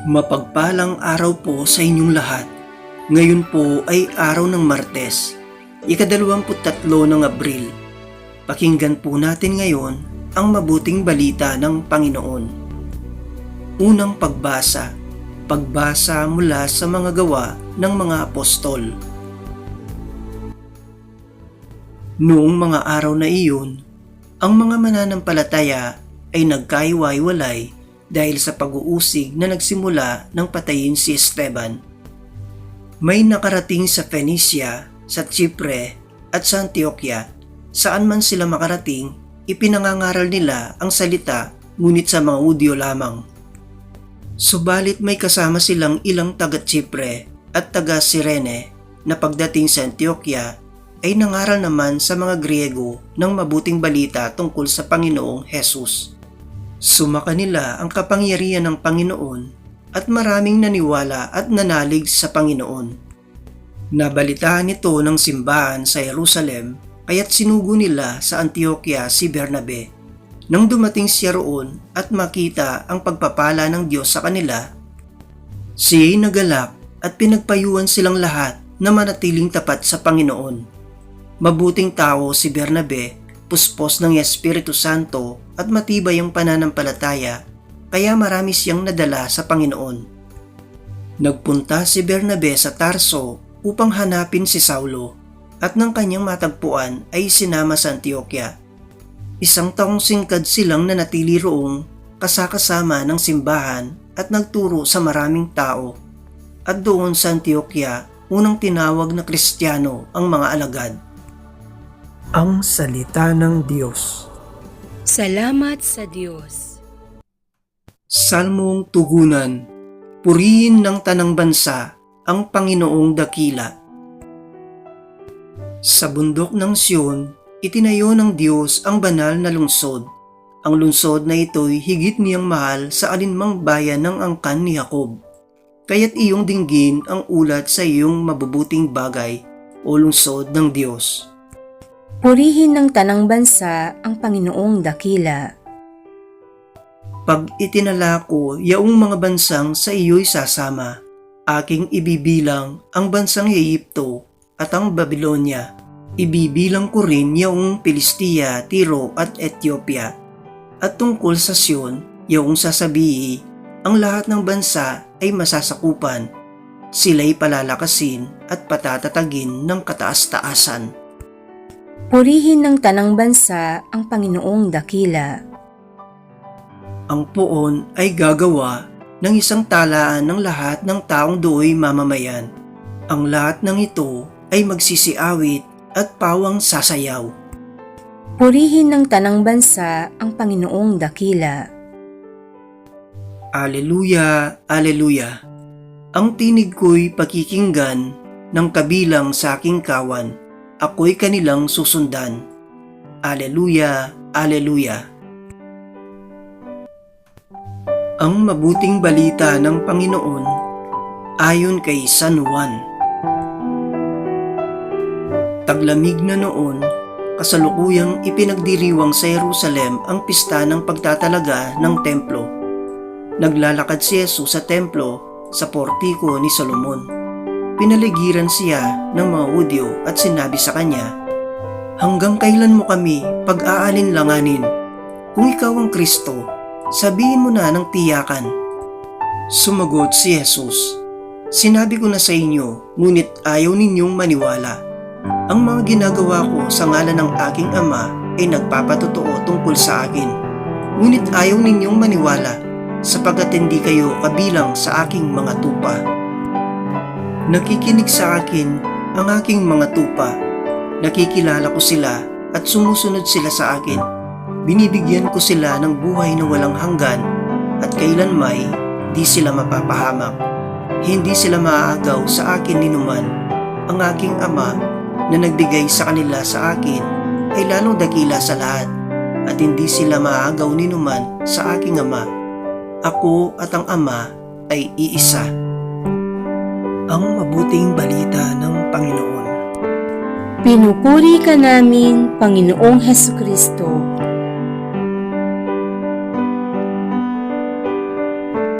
Mapagpalang araw po sa inyong lahat. Ngayon po ay araw ng Martes, ikadalawamput tatlo ng Abril. Pakinggan po natin ngayon ang mabuting balita ng Panginoon. Unang pagbasa, pagbasa mula sa mga gawa ng mga apostol. Noong mga araw na iyon, ang mga mananampalataya ay nagkaiwaiwalay dahil sa pag-uusig na nagsimula ng patayin si Esteban. May nakarating sa Phoenicia, sa Chipre at sa Antioquia. Saan man sila makarating, ipinangangaral nila ang salita ngunit sa mga Udyo lamang. Subalit may kasama silang ilang taga Chipre at taga Sirene na pagdating sa Antioquia ay nangaral naman sa mga Griego ng mabuting balita tungkol sa Panginoong Hesus. Sumaka nila ang kapangyarihan ng Panginoon at maraming naniwala at nanalig sa Panginoon. Nabalitaan ito ng simbahan sa Jerusalem kaya't sinugo nila sa Antioquia si Bernabe. Nang dumating siya roon at makita ang pagpapala ng Diyos sa kanila, siya'y nagalak at pinagpayuan silang lahat na manatiling tapat sa Panginoon. Mabuting tao si Bernabe, puspos ng Espiritu Santo at matibay ang pananampalataya, kaya marami siyang nadala sa Panginoon. Nagpunta si Bernabe sa Tarso upang hanapin si Saulo at nang kanyang matagpuan ay sinama sa Antioquia. Isang taong singkad silang nanatili roong kasakasama ng simbahan at nagturo sa maraming tao. At doon sa Antioquia, unang tinawag na Kristiyano ang mga alagad. Ang Salita ng Diyos Salamat sa Diyos. Salmong Tugunan Purihin ng tanang bansa ang Panginoong dakila. Sa bundok ng Siyon, itinayo ng Diyos ang banal na lungsod. Ang lungsod na ito'y higit niyang mahal sa alinmang bayan ng angkan ni Jacob. Kaya't iyong dinggin ang ulat sa iyong mabubuting bagay o lungsod ng Diyos. Purihin ng tanang bansa ang Panginoong dakila. Pag itinala ko yaong mga bansang sa iyo'y sasama, aking ibibilang ang bansang Egypto at ang Babylonia. Ibibilang ko rin yaong Pilistia, Tiro at Ethiopia. At tungkol sa Sion, yaong sasabihi, ang lahat ng bansa ay masasakupan. Sila'y palalakasin at patatatagin ng kataas-taasan. Purihin ng tanang bansa ang Panginoong dakila. Ang poon ay gagawa ng isang talaan ng lahat ng taong do'y mamamayan. Ang lahat ng ito ay magsisiawit at pawang sasayaw. Purihin ng tanang bansa ang Panginoong dakila. Aleluya, Aleluya. Ang tinig ko'y pakikinggan ng kabilang sa aking kawan. Ako'y kanilang susundan. Aleluya, Aleluya. Ang mabuting balita ng Panginoon ayon kay San Juan. Taglamig na noon, kasalukuyang ipinagdiriwang sa Jerusalem ang pista ng pagtatalaga ng templo. Naglalakad si Jesus sa templo sa portiko ni Solomon. Pinaligiran siya ng mga Hudyo at sinabi sa kanya, Hanggang kailan mo kami pag-aalinlanganin? Kung ikaw ang Kristo, sabihin mo na ng tiyakan. Sumagot si Jesus, Sinabi ko na sa inyo, ngunit ayaw ninyong maniwala. Ang mga ginagawa ko sa ngalan ng aking ama ay nagpapatotoo tungkol sa akin. Ngunit ayaw ninyong maniwala sapagkat hindi kayo kabilang sa aking mga tupa. Nakikinig sa akin ang aking mga tupa. Nakikilala ko sila at sumusunod sila sa akin. Binibigyan ko sila ng buhay na walang hanggan at kailanmay di sila mapapahamak. Hindi sila maaagaw sa akin ninuman. Ang aking ama na nagbigay sa kanila sa akin ay lalong dakila sa lahat at hindi sila maaagaw ninuman sa aking ama. Ako at ang ama ay iisa. Ang mabuting balita ng Panginoon. Pinupuri ka namin, Panginoong Heso Kristo.